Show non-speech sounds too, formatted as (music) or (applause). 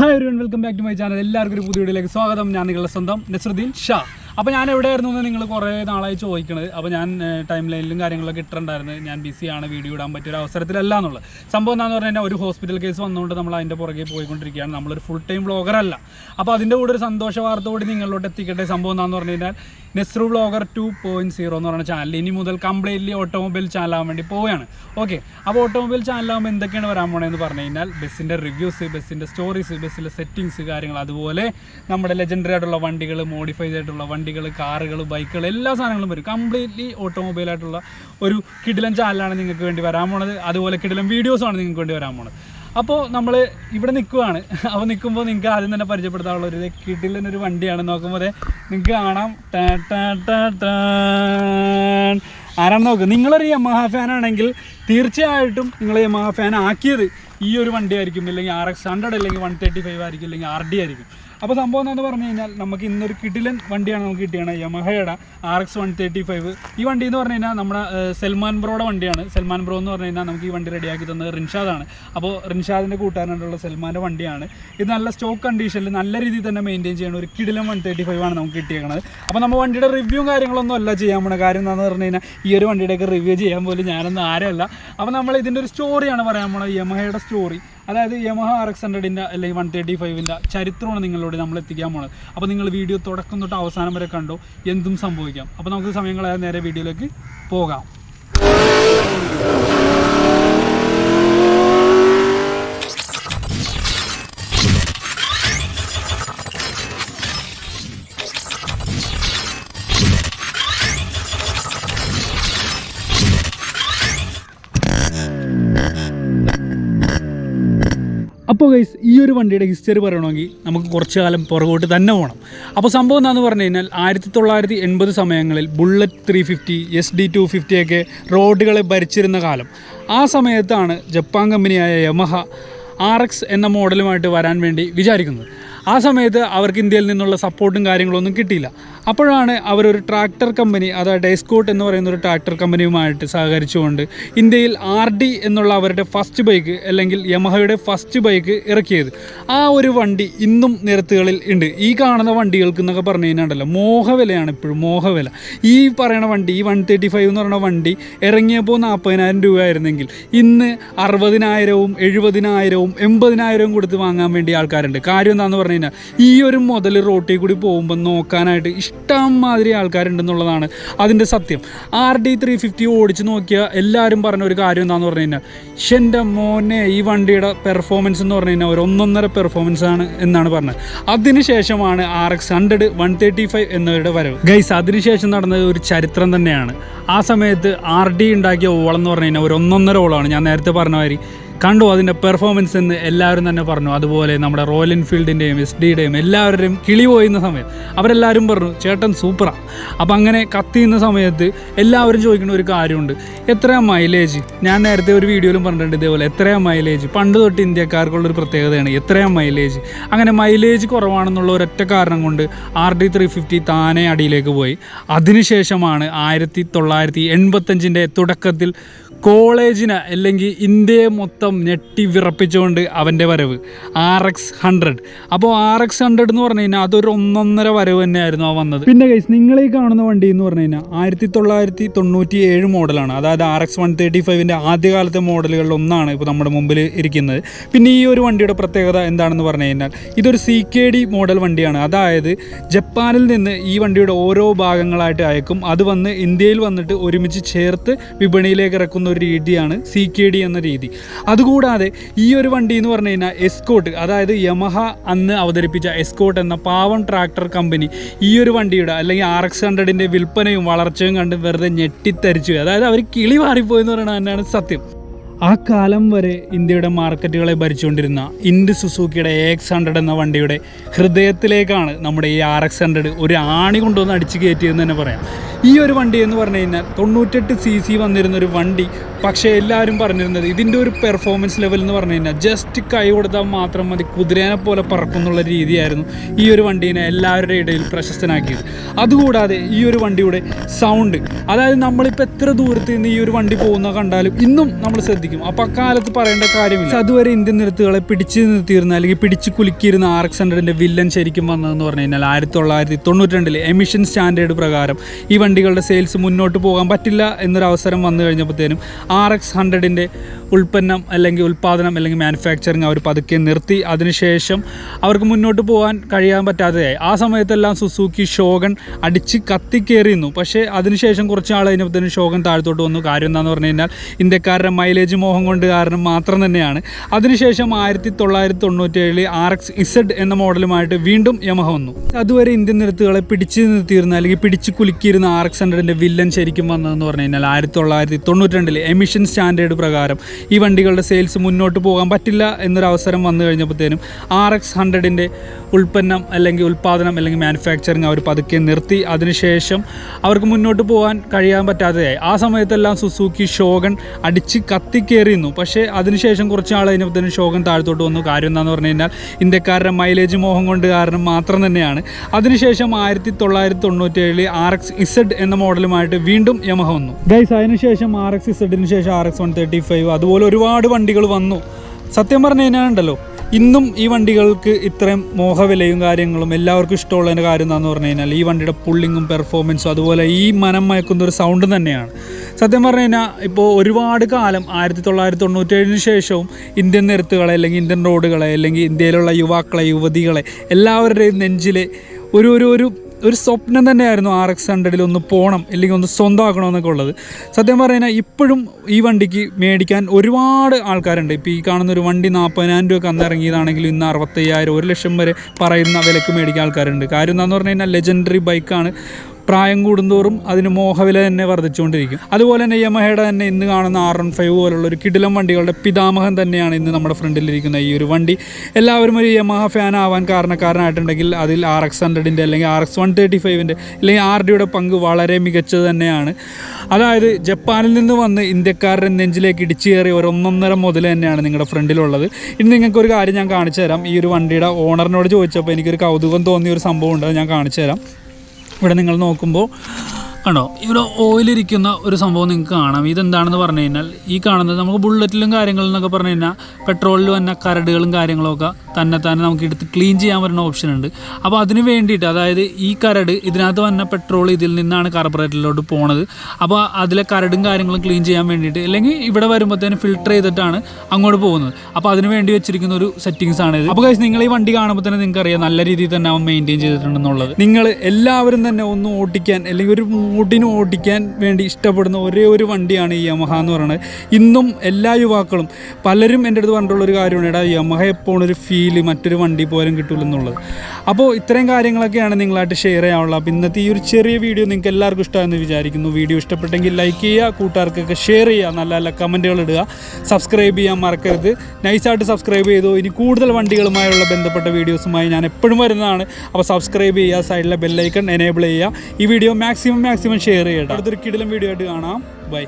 Hi everyone welcome back to my channel എല്ലാവർക്കും ഒരു പുതിയ വീഡിയോയിലേക്ക് സ്വാഗതം. ഞാൻ നിങ്ങളുടെ സ്വന്തം നസറുദ്ദീൻ ഷാ. അപ്പോൾ ഞാൻ എവിടെയായിരുന്നു എന്ന് നിങ്ങൾ കുറേ നാളായി ചോദിക്കണത്. അപ്പോൾ ഞാൻ ടൈം ലൈനിലും കാര്യങ്ങളൊക്കെ ഇട്ടിട്ടുണ്ടായിരുന്നു. ഞാൻ ബിസിയാണ് വീഡിയോ ഇടാൻ പറ്റിയ ഒരു അവസരത്തിലല്ല എന്നുള്ളത്. സംഭവം എന്താണെന്ന് പറഞ്ഞു കഴിഞ്ഞാൽ ഒരു ഹോസ്പിറ്റൽ കേസ് വന്നുകൊണ്ട് നമ്മൾ അതിന്റെ പുറകെ പോയിക്കൊണ്ടിരിക്കുകയാണ്. നമ്മളൊരു ഫുൾ ടൈം ബ്ലോഗർ അല്ല. അപ്പോൾ അതിന്റെ കൂടെ ഒരു സന്തോഷ വാർത്ത കൂടി നിങ്ങളിലോട്ട് എത്തിക്കട്ടെ. സംഭവം എന്താണെന്ന് പറഞ്ഞു കഴിഞ്ഞാൽ നെസ്റു ബ്ലോഗർ ടു പോയിന്റ് സീറോ എന്ന് പറയുന്ന ചാനൽ ഇനി മുതൽ കംപ്ലീറ്റ്ലി ഓട്ടോമൊബൈൽ ചാനലാകാൻ വേണ്ടി പോവുകയാണ്. ഓക്കെ അപ്പോൾ ഓട്ടോമൊബൈൽ ചാനലാകുമ്പോൾ എന്തൊക്കെയാണ് വരാൻ പോണതെന്ന് പറഞ്ഞു കഴിഞ്ഞാൽ ബസ്സിന്റെ റിവ്യൂസ് ബസ്സിന്റെ സ്റ്റോറീസ് ബസ്സിലെ സെറ്റിങ്സ് കാര്യങ്ങൾ അതുപോലെ നമ്മുടെ ലെജൻഡറി ആയിട്ടുള്ള വണ്ടികൾ മോഡിഫൈ ആയിട്ടുള്ള വണ്ടികൾ കാറുകൾ ബൈക്കുകൾ എല്ലാ സാധനങ്ങളും വരും. കംപ്ലീറ്റ്ലി ഓട്ടോമൊബൈൽ ആയിട്ടുള്ള ഒരു കിടിലൻ ചാനലാണ് നിങ്ങൾക്ക് വേണ്ടി വരാൻ പോണത്. അതുപോലെ കിടിലൻ വീഡിയോസാണ് നിങ്ങൾക്ക് വേണ്ടി വരാൻ പോണത്. അപ്പോൾ നമ്മൾ ഇവിടെ നിൽക്കുവാണ് (laughs) അപ്പോൾ നിൽക്കുമ്പോൾ നിങ്ങൾക്ക് ആദ്യം തന്നെ പരിചയപ്പെടുത്താനുള്ള ഒരു കിടിലൻ ഒരു വണ്ടിയാണ്. നോക്കുമ്പോൾ നിങ്ങൾക്ക് കാണാം. ആരാണ് നോക്കുക നിങ്ങളൊരു യമഹ ഫാൻ ആണെങ്കിൽ തീർച്ചയായിട്ടും നിങ്ങൾ യമഹ ഫാൻ ആക്കിയത് ഈ ഒരു വണ്ടിയായിരിക്കും. ഇല്ലെങ്കിൽ ആർ എക്സ് ഹൺഡ്രഡ് അല്ലെങ്കിൽ വൺ തേർട്ടി ഫൈവ് ആയിരിക്കും അല്ലെങ്കിൽ ആർ ഡി ആയിരിക്കും. അപ്പോൾ സംഭവം എന്താണെന്ന് പറഞ്ഞു കഴിഞ്ഞാൽ നമുക്ക് ഇന്നൊരു കിടിലൻ വണ്ടിയാണ് നമുക്ക് കിട്ടിയത് യമഹയുടെ R X one thirty five ഈ വണ്ടി എന്ന് പറഞ്ഞു കഴിഞ്ഞാൽ നമ്മുടെ സൽമാൻ ബ്രോയുടെ വണ്ടിയാണ്. സൽമാൻ ബ്രോ എന്ന് പറഞ്ഞു കഴിഞ്ഞാൽ നമുക്ക് ഈ വണ്ടി റെഡിയാക്കി തന്നത് റിൻഷാദാണ്. അപ്പോൾ റിൻഷാദിന്റെ കൂട്ടുകാരനായിട്ടുള്ള സൽമാന്റെ വണ്ടിയാണ്. ഇത് നല്ല സ്റ്റോക്ക് കണ്ടീഷനിൽ നല്ല രീതിയിൽ തന്നെ മെയിന്റെയിൻ ചെയ്യണം ഒരു കിടിലൻ വൺ തേർട്ടി ഫൈവ് ആണ് നമുക്ക് കിട്ടിയേക്കുന്നത് അപ്പോൾ നമ്മൾ വണ്ടിയുടെ റിവ്യൂ കാര്യങ്ങളൊന്നും അല്ല ചെയ്യാൻ പോണ കാര്യം എന്താണെന്ന് പറഞ്ഞു കഴിഞ്ഞാൽ ഈ ഒരു വണ്ടിയുടെയൊക്കെ റിവ്യൂ ചെയ്യാൻ പോലും ഞാനൊന്നും ആരല്ല അപ്പോൾ നമ്മൾ ഇതിന്റെ ഒരു സ്റ്റോറിയാണ് പറയാൻ പോണത്. യമഹയുടെ സ്റ്റോറി അതായത് യമഹ ആർ എക്സ് ഹൺഡ്രഡിന്റെ അല്ലെങ്കിൽ വൺ തേർട്ടി ഫൈവിന്റെ ചരിത്രമാണ് നിങ്ങളോട് നമ്മൾ എത്തിക്കാൻ പോകുന്നത് അപ്പോൾ നിങ്ങൾ വീഡിയോ തുടക്കം തൊട്ട് അവസാനം വരെ കണ്ടോ എന്തും സംഭവിക്കാം. അപ്പോൾ നമുക്ക് സമയങ്ങളായ നേരെ വീഡിയോയിലേക്ക് പോകാം. അപ്പോൾ ഗൈസ് ഈ ഒരു വണ്ടിയുടെ ഹിസ്റ്ററി പറയണമെങ്കിൽ നമുക്ക് കുറച്ച് കാലം പുറകോട്ട് തന്നെ പോകണം. അപ്പോൾ സംഭവം എന്താണെന്ന് പറഞ്ഞു കഴിഞ്ഞാൽ ആയിരത്തി തൊള്ളായിരത്തി എൺപത് സമയങ്ങളിൽ bullet three fifty S D two ഫിഫ്റ്റിയൊക്കെ റോഡുകളെ ഭരിച്ചിരുന്ന കാലം. ആ സമയത്താണ് ജപ്പാൻ കമ്പനിയായ യമഹ ആർ എക്സ് എന്ന മോഡലുമായിട്ട് വരാൻ വേണ്ടി വിചാരിക്കുന്നത്. ആ സമയത്ത് അവർക്ക് ഇന്ത്യയിൽ നിന്നുള്ള സപ്പോർട്ടും കാര്യങ്ങളൊന്നും കിട്ടിയില്ല. അപ്പോഴാണ് അവരൊരു ട്രാക്ടർ കമ്പനി അതായത് ഡെസ്കോട്ട് എന്ന് പറയുന്ന ഒരു ട്രാക്ടർ കമ്പനിയുമായിട്ട് സഹകരിച്ചുകൊണ്ട് ഇന്ത്യയിൽ ആർ ഡി എന്നുള്ള അവരുടെ ഫസ്റ്റ് ബൈക്ക് അല്ലെങ്കിൽ യമഹയുടെ ഫസ്റ്റ് ബൈക്ക് ഇറക്കിയത്. ആ ഒരു വണ്ടി ഇന്നും നിരത്തുകളിൽ ഉണ്ട്. ഈ കാണുന്ന വണ്ടികൾക്ക് എന്നൊക്കെ പറഞ്ഞു കഴിഞ്ഞാൽ മോഹവിലയാണ് ഇപ്പോഴും മോഹവില. ഈ പറയുന്ന വണ്ടി ഈ വൺ തേർട്ടി ഫൈവ് എന്ന് പറയുന്ന വണ്ടി ഇറങ്ങിയപ്പോൾ നാൽപ്പതിനായിരം രൂപയായിരുന്നെങ്കിൽ ഇന്ന് അറുപതിനായിരവും എഴുപതിനായിരവും എൺപതിനായിരവും കൊടുത്ത് വാങ്ങാൻ വേണ്ടി ആൾക്കാരുണ്ട്. കാര്യം എന്താണെന്ന് പറഞ്ഞു കഴിഞ്ഞാൽ ഈ ഒരു മുതൽ റോട്ടിൽ കൂടി പോകുമ്പോൾ നോക്കാനായിട്ട് ഇഷ്ടം മാതിരി ആൾക്കാരുണ്ടെന്നുള്ളതാണ് അതിന്റെ സത്യം. ആർ ഡി ത്രീ ഫിഫ്റ്റി ഓടിച്ച് നോക്കിയ എല്ലാവരും പറഞ്ഞ ഒരു കാര്യം എന്താണെന്ന് പറഞ്ഞു കഴിഞ്ഞാൽ ഷെന്റെ മോനെ ഈ വണ്ടിയുടെ പെർഫോമൻസ് എന്ന് പറഞ്ഞു കഴിഞ്ഞാൽ ഒരു ഒന്നൊന്നര പെർഫോമൻസ് ആണ് എന്നാണ് പറഞ്ഞത്. അതിനുശേഷമാണ് R X hundred one thirty five എന്നവരുടെ വരവ്. ഗൈസ് അതിനുശേഷം നടന്നത് ഒരു ചരിത്രം തന്നെയാണ്. ആ സമയത്ത് ആർ ഡി ഉണ്ടാക്കിയ ഓളം എന്ന് പറഞ്ഞു കഴിഞ്ഞാൽ ഒരു ഒന്നൊന്നര ഓളാണ്. ഞാൻ നേരത്തെ പറഞ്ഞ മാതിരി കണ്ടു അതിന്റെ പെർഫോമൻസ് എന്ന് എല്ലാവരും തന്നെ പറഞ്ഞു. അതുപോലെ നമ്മുടെ റോയൽ എൻഫീൽഡിന്റെയും എസ് ഡിയുടെയും എല്ലാവരുടെയും കിളി പോയുന്ന സമയം അവരെല്ലാവരും പറഞ്ഞു ചേട്ടൻ സൂപ്പറാണ് അപ്പം അങ്ങനെ കത്തിയുന്ന സമയത്ത് എല്ലാവരും ചോദിക്കുന്ന ഒരു കാര്യമുണ്ട്. എത്രയാ മൈലേജ് ഞാൻ നേരത്തെ ഒരു വീഡിയോയിലും പറഞ്ഞിട്ടുണ്ട് ഇതേപോലെ എത്രയാ മൈലേജ് പണ്ട് തൊട്ട് ഇന്ത്യക്കാർക്കുള്ളൊരു പ്രത്യേകതയാണ് എത്രയാ മൈലേജ് അങ്ങനെ മൈലേജ് കുറവാണെന്നുള്ള ഒരൊറ്റ കാരണം കൊണ്ട് ആർ ഡി ത്രീ ഫിഫ്റ്റി താനെ അടിയിലേക്ക് പോയി. അതിനുശേഷമാണ് ആയിരത്തി തൊള്ളായിരത്തി എൺപത്തഞ്ചിന്റെ തുടക്കത്തിൽ കോളേജിന് അല്ലെങ്കിൽ ഇന്ത്യയെ മൊത്തം ഞെട്ടി വിറപ്പിച്ചുകൊണ്ട് അവന്റെ വരവ് ആർ എക്സ് ഹൺഡ്രഡ് അപ്പോൾ ആർ എക്സ് ഹൺഡ്രഡ് എന്ന് പറഞ്ഞു കഴിഞ്ഞാൽ അതൊരു ഒന്നൊന്നര വരവ് തന്നെയായിരുന്നു ആ വന്നത്. പിന്നെ ഗൈസ് നിങ്ങളീ കാണുന്ന വണ്ടി എന്ന് പറഞ്ഞു കഴിഞ്ഞാൽ ആയിരത്തി തൊള്ളായിരത്തി തൊണ്ണൂറ്റി ഏഴ് മോഡലാണ്. അതായത് ആർ എക്സ് വൺ തേർട്ടി ഫൈവിന്റെ ആദ്യകാലത്തെ മോഡലുകളിൽ ഒന്നാണ് ഇപ്പോൾ നമ്മുടെ മുമ്പിൽ ഇരിക്കുന്നത്. പിന്നെ ഈ ഒരു വണ്ടിയുടെ പ്രത്യേകത എന്താണെന്ന് പറഞ്ഞു കഴിഞ്ഞാൽ ഇതൊരു സി കെ ഡി മോഡൽ വണ്ടിയാണ്. അതായത് ജപ്പാനിൽ നിന്ന് ഈ വണ്ടിയുടെ ഓരോ ഭാഗങ്ങളായിട്ട് അയക്കും. അത് വന്ന് ഇന്ത്യയിൽ വന്നിട്ട് ഒരുമിച്ച് ചേർത്ത് വിപണിയിലേക്ക് ഇറക്കുന്ന ഒരു രീതിയാണ് സി കെ ഡി എന്ന രീതി. അതുകൂടാതെ ഈ ഒരു വണ്ടി എന്ന് പറഞ്ഞു കഴിഞ്ഞാൽ എസ്കോട്ട് അതായത് യമഹ അന്ന് അവതരിപ്പിച്ച എസ്കോട്ട് എന്ന പാവം ട്രാക്ടർ കമ്പനി ഈ ഒരു വണ്ടിയുടെ അല്ലെങ്കിൽ ആർ എക്സ് ഹൺഡ്രഡിന്റെ വിൽപ്പനയും വളർച്ചയും കണ്ട് വെറുതെ ഞെട്ടിത്തരിച്ചു. അതായത് അവർ കിളി മാറിപ്പോയി എന്ന് പറയുന്നത് തന്നെയാണ് സത്യം. ആ കാലം വരെ ഇന്ത്യയുടെ മാർക്കറ്റുകളെ ഭരിച്ചുകൊണ്ടിരുന്ന ഇൻഡ് സുസൂക്കിയുടെ എ എക്സ് ഹൺഡ്രഡ് എന്ന വണ്ടിയുടെ ഹൃദയത്തിലേക്കാണ് നമ്മുടെ ഈ ആർ എക്സ് ഹൺഡ്രഡ് ഒരു ആണി കൊണ്ടുവന്ന് അടിച്ചു കയറ്റിയെന്ന് തന്നെ പറയാം. ഈ ഒരു വണ്ടി എന്ന് പറഞ്ഞു കഴിഞ്ഞാൽ തൊണ്ണൂറ്റെട്ട് സി സി വന്നിരുന്ന ഒരു വണ്ടി. പക്ഷേ എല്ലാവരും പറഞ്ഞിരുന്നത് ഇതിന്റെ ഒരു പെർഫോമൻസ് ലെവൽ എന്ന് പറഞ്ഞു കഴിഞ്ഞാൽ ജസ്റ്റ് കൈ കൊടുത്താൽ മാത്രം മതി കുതിരേനെ പോലെ പറക്കുന്നുള്ള രീതിയായിരുന്നു ഈ ഒരു വണ്ടീനെ എല്ലാവരുടെ ഇടയിൽ പ്രശസ്തനാക്കിയത്. അതുകൂടാതെ ഈ ഒരു വണ്ടിയുടെ സൗണ്ട് അതായത് നമ്മളിപ്പോൾ എത്ര ദൂരത്ത് നിന്ന് ഈ ഒരു വണ്ടി പോകുന്ന കണ്ടാലും ഇന്നും നമ്മൾ ശ്രദ്ധിക്കും. അപ്പോൾ അക്കാലത്ത് പറയേണ്ട കാര്യമില്ല. അതുവരെ ഇന്ത്യൻ നിരത്തുകളെ പിടിച്ച് നിർത്തിയിരുന്ന അല്ലെങ്കിൽ പിടിച്ച് കുലുക്കിയിരുന്ന ആർ എക്സ് ഹൺഡ്രഡിന്റെ വില്ലൻ ശരിക്കും വന്നതെന്ന് പറഞ്ഞു കഴിഞ്ഞാൽ ആയിരത്തി തൊള്ളായിരത്തി തൊണ്ണൂറ്റി രണ്ടിൽ എമിഷൻ സ്റ്റാൻഡേർഡ് പ്രകാരം ഈ വണ്ടികളുടെ സെയിൽസ് മുന്നോട്ട് പോകാൻ പറ്റില്ല എന്നൊരു അവസരം വന്നു കഴിഞ്ഞപ്പോഴത്തേനും ആർ എക്സ് ഹൺഡ്രഡിന്റെ ഉൽപ്പന്നം അല്ലെങ്കിൽ ഉൽപ്പാദനം അല്ലെങ്കിൽ മാനുഫാക്ചറിങ് അവർ പതുക്കെ നിർത്തി. അതിനുശേഷം അവർക്ക് മുന്നോട്ട് പോകാൻ കഴിയാൻ പറ്റാതെയായി. ആ സമയത്തെല്ലാം സുസൂക്കി ഷോഗൻ അടിച്ച് കത്തിക്കേറിയിരുന്നു. പക്ഷേ അതിനുശേഷം കുറച്ച് നാൾ കഴിഞ്ഞപ്പോഴത്തേനും ഷോഗൺ താഴത്തോട്ട് വന്നു. കാര്യം എന്താണെന്ന് പറഞ്ഞു കഴിഞ്ഞാൽ ഇന്ത്യക്കാരുടെ മൈലേജ് മോഹം കൊണ്ട് കാരണം മാത്രം തന്നെയാണ്. അതിനുശേഷം ആയിരത്തി തൊള്ളായിരത്തി തൊണ്ണൂറ്റേഴിൽ ആർ എക്സ് ഇസഡ് എന്ന മോഡലുമായിട്ട് വീണ്ടും യമഹ വന്നു. അതുവരെ ഇന്ത്യൻ നിരത്തുകളെ പിടിച്ചു നിർത്തിയിരുന്ന അല്ലെങ്കിൽ പിടിച്ച് കുലുക്കിയിരുന്ന ആർ എക്സ് ഹൺഡ്രഡിന്റെ വില്ലൻ ശരിക്കും വന്നതെന്ന് പറഞ്ഞു കഴിഞ്ഞാൽ ആയിരത്തി തൊള്ളായിരത്തി തൊണ്ണൂറ്റി രണ്ടിൽ എമിഷൻ സ്റ്റാൻഡേർഡ് പ്രകാരം ഈ വണ്ടികളുടെ സെയിൽസ് മുന്നോട്ട് പോകാൻ പറ്റില്ല എന്നൊരു അവസരം വന്നു കഴിഞ്ഞപ്പോഴത്തേനും ആർ എക്സ് ഹൺഡ്രഡിന്റെ ഉൽപ്പന്നം അല്ലെങ്കിൽ ഉൽപ്പാദനം അല്ലെങ്കിൽ മാനുഫാക്ചറിങ് അവർ പതുക്കെ നിർത്തി. അതിനുശേഷം അവർക്ക് മുന്നോട്ട് പോകാൻ കഴിയാൻ പറ്റാതെയായി. ആ സമയത്തെല്ലാം സുസൂക്കി ഷോഗൺ അടിച്ച് കത്തിക്കേറിയിരുന്നു. പക്ഷേ അതിനുശേഷം കുറച്ച് നാൾ കഴിഞ്ഞപ്പോഴത്തേനും ഷോഗൻ താഴത്തോട്ട് വന്നു. കാര്യം എന്താണെന്ന് പറഞ്ഞു കഴിഞ്ഞാൽ ഇന്ത്യക്കാരുടെ മൈലേജ് മോഹം കൊണ്ട് കാരണം മാത്രം തന്നെയാണ്. അതിനുശേഷം ആയിരത്തി തൊള്ളായിരത്തി തൊണ്ണൂറ്റേഴിൽ ആർ എക്സ് ഇസഡ് എന്ന മോഡലുമായിട്ട് വീണ്ടും യമഹ വന്നു. ഗൈസ് അതിനുശേഷം ആർ എക്സ് സെഡിന് ശേഷം R X one thirty five അതുപോലെ ഒരുപാട് വണ്ടികൾ വന്നു. സത്യം പറഞ്ഞു കഴിഞ്ഞാൽ ഇന്നും ഈ വണ്ടികൾക്ക് ഇത്രയും മോഹവിലയും കാര്യങ്ങളും എല്ലാവർക്കും ഇഷ്ടമുള്ളതിന്റെ കാര്യം എന്താണെന്ന് പറഞ്ഞു കഴിഞ്ഞാൽ ഈ വണ്ടിയുടെ പുള്ളിങ്ങും പെർഫോമൻസും അതുപോലെ ഈ മനം മയക്കുന്ന ഒരു സൗണ്ട് തന്നെയാണ്. സത്യം പറഞ്ഞു കഴിഞ്ഞാൽ ഇപ്പോൾ ഒരുപാട് കാലം ആയിരത്തി തൊള്ളായിരത്തി തൊണ്ണൂറ്റേഴിന് ശേഷവും ഇന്ത്യൻ നിരത്തുകളെ അല്ലെങ്കിൽ ഇന്ത്യൻ റോഡുകളെ അല്ലെങ്കിൽ ഇന്ത്യയിലുള്ള യുവാക്കളെ യുവതികളെ എല്ലാവരുടെയും നെഞ്ചിലെ ഒരു ഒരു ഒരു ഒരു സ്വപ്നം തന്നെയായിരുന്നു ആർ എക്സ് ഹൺഡ്രഡിൽ ഒന്ന് പോകണം അല്ലെങ്കിൽ ഒന്ന് സ്വന്തമാക്കണം എന്നൊക്കെ ഉള്ളത്. സത്യം പറഞ്ഞാൽ ഇപ്പോഴും ഈ വണ്ടിക്ക് മേടിക്കാൻ ഒരുപാട് ആൾക്കാരുണ്ട്. ഇപ്പോൾ ഈ കാണുന്ന ഒരു വണ്ടി നാൽപ്പതിനായിരം രൂപ അന്ന് ഇറങ്ങിയതാണെങ്കിൽ ഇന്ന് അറുപത്തയ്യായിരം ഒരു ലക്ഷം വരെ പറയുന്ന വിലക്ക് മേടിക്കാൻ ആൾക്കാരുണ്ട്. കാര്യം എന്താണെന്ന് പറഞ്ഞു കഴിഞ്ഞാൽ ലെജൻഡറി ബൈക്കാണ് പ്രായം കൂടുന്തോറും അതിന് മോഹവില തന്നെ വർദ്ധിച്ചുകൊണ്ടിരിക്കും. അതുപോലെ തന്നെ യമഹയുടെ തന്നെ ഇന്ന് കാണുന്ന ആർ വൺ ഫൈവ് പോലുള്ള ഒരു കിടിലം വണ്ടികളുടെ പിതാമഹൻ തന്നെയാണ് ഇന്ന് നമ്മുടെ ഫ്രണ്ടിലിരിക്കുന്ന ഈ ഒരു വണ്ടി. എല്ലാവരും ഒരു യമഹ ഫാൻ ആവാൻ കാരണക്കാരനായിട്ടുണ്ടെങ്കിൽ അതിൽ ആർ എക്സ് ഹൺഡ്രഡിന്റെ അല്ലെങ്കിൽ ആർ എക്സ് വൺ തേർട്ടി ഫൈവിന്റെ അല്ലെങ്കിൽ ആർ ഡിയുടെ പങ്ക് വളരെ മികച്ചത് തന്നെയാണ്. അതായത് ജപ്പാനിൽ നിന്ന് വന്ന് ഇന്ത്യക്കാരുടെ നെഞ്ചിലേക്ക് ഇടിച്ചു കയറി ഒരു മുതൽ തന്നെയാണ് നിങ്ങളുടെ ഫ്രണ്ടിലുള്ളത്. ഇനി നിങ്ങൾക്ക് ഒരു കാര്യം ഞാൻ കാണിച്ചു തരാം ഈ ഒരു വണ്ടിയുടെ ഓണറിനോട് ചോദിച്ചപ്പോൾ എനിക്കൊരു കൗതുകം തോന്നിയ ഒരു സംഭവം ഉണ്ട് ഞാൻ കാണിച്ചു തരാം ഇവിടെ നിങ്ങൾ നോക്കുമ്പോൾ കണ്ടോ ഇവിടെ ഓയിലിരിക്കുന്ന ഒരു സംഭവം നിങ്ങൾക്ക് കാണാം. ഇതെന്താണെന്ന് പറഞ്ഞു കഴിഞ്ഞാൽ ഈ കാണുന്നത് നമുക്ക് ബുള്ളറ്റിലും കാര്യങ്ങളിലും എന്നൊക്കെ പറഞ്ഞു കഴിഞ്ഞാൽ പെട്രോളിൽ വന്ന കരടുകളും കാര്യങ്ങളൊക്കെ തന്നെ തന്നെ നമുക്ക് എടുത്ത് ക്ലീൻ ചെയ്യാൻ പറ്റുന്ന ഓപ്ഷൻ ഉണ്ട്. അപ്പോൾ അതിന് വേണ്ടിയിട്ട് അതായത് ഈ കരട് ഇതിനകത്ത് വന്ന പെട്രോൾ ഇതിൽ നിന്നാണ് കാർബറേറ്ററിലോട്ട് പോണത്. അപ്പോൾ അതിലെ കരടും കാര്യങ്ങളും ക്ലീൻ ചെയ്യാൻ വേണ്ടിയിട്ട് അല്ലെങ്കിൽ ഇവിടെ വരുമ്പോഴത്തേന് ഫിൽട്ടർ ചെയ്തിട്ടാണ് അങ്ങോട്ട് പോകുന്നത്. അപ്പോൾ അതിന് വേണ്ടി വെച്ചിരിക്കുന്ന ഒരു സെറ്റിങ്സ് ആണ് ഇത് അപ്പോൾ കഴിച്ച് നിങ്ങൾ ഈ വണ്ടി കാണുമ്പോൾ തന്നെ നിങ്ങൾക്ക് അറിയാം നല്ല രീതിയിൽ തന്നെ അവൻ മെയിന്റെയിൻ ചെയ്തിട്ടുണ്ടെന്നുള്ളത്. നിങ്ങൾ എല്ലാവരും തന്നെ ഒന്ന് ഓടിക്കാൻ അല്ലെങ്കിൽ ഒരു മൂട്ടിന് ഓടിക്കാൻ വേണ്ടി ഇഷ്ടപ്പെടുന്ന ഒരേ ഒരു വണ്ടിയാണ് ഈ യമഹ എന്ന് പറയുന്നത്. ഇന്നും എല്ലാ യുവാക്കളും പലരും എന്റെ അടുത്ത് പറഞ്ഞിട്ടുള്ള ഒരു കാര്യമാണ് എടാ യമഹ എപ്പോഴും ഒരു ഫീൽ മറ്റൊരു വണ്ടി പോലും കിട്ടില്ലെന്നുള്ളത് അപ്പോൾ ഇത്രയും കാര്യങ്ങളൊക്കെയാണ് നിങ്ങളായിട്ട് ഷെയർ ചെയ്യാനുള്ളത്. അപ്പോൾ ഇന്നത്തെ ഈ ഒരു ചെറിയ വീഡിയോ നിങ്ങൾക്ക് എല്ലാവർക്കും ഇഷ്ടമാണെന്ന് വിചാരിക്കുന്നു. വീഡിയോ ഇഷ്ടപ്പെട്ടെങ്കിൽ ലൈക്ക് ചെയ്യുക കൂട്ടുകാർക്കൊക്കെ ഷെയർ ചെയ്യുക നല്ല നല്ല കമന്റുകൾ ഇടുക. സബ്സ്ക്രൈബ് ചെയ്യാൻ മറക്കരുത്. നൈസായിട്ട് സബ്സ്ക്രൈബ് ചെയ്തു. ഇനി കൂടുതൽ വണ്ടികളുമായുള്ള ബന്ധപ്പെട്ട വീഡിയോസുമായി ഞാൻ എപ്പോഴും വരുന്നതാണ്. അപ്പോൾ സബ്സ്ക്രൈബ് ചെയ്യുക സൈഡിലെ ബെല്ലൈക്കൺ എനേബിൾ ചെയ്യുക. ഈ വീഡിയോ മാക്സിമം മാക്സിമം ഷെയർ ചെയ്യട്ടെ. അടുത്തൊരു കിടിലും വീഡിയോ ആയിട്ട് കാണാം. ബൈ